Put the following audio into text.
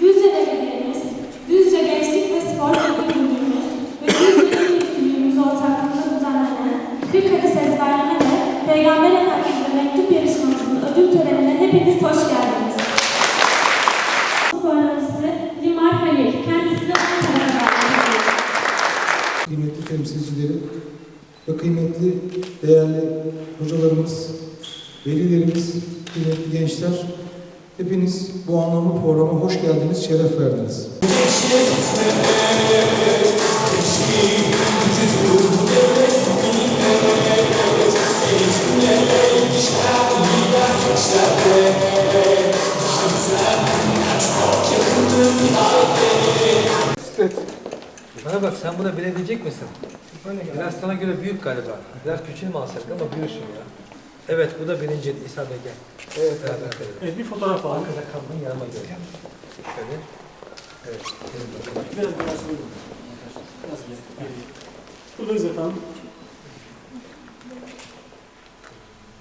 Düzce Belediye'miz, Düzce Gençlik ve Spor Kulübü Müdürümüz ve Düzce İl Müftülüğümüz ortaklığında düzenlenen bir Kadis Ezberleme ve Peygamber Mektup Yarışmamızın ödül törenine hepiniz hoş geldiniz. Sporlarımızı Limar Halil, davet ediyoruz. kıymetli temsilcileri ve kıymetli değerli hocalarımız, velilerimiz, kıymetli gençler, hepiniz bu anlamlı programa hoş geldiniz, şeref verdiniz. Bana bak sen buna bilebilecek misin? Biraz sana göre büyük galiba. Biraz küçüğünü mü alsak ama büyürsün ya. Evet bu da birinci İsa Bey gel. Evet. Beraber verelim. Evet bir fotoğraf alalım. Arkada kaldın yanıma gel. Şöyle. Evet. gelin bakalım. Biraz biraz Buradayız efendim.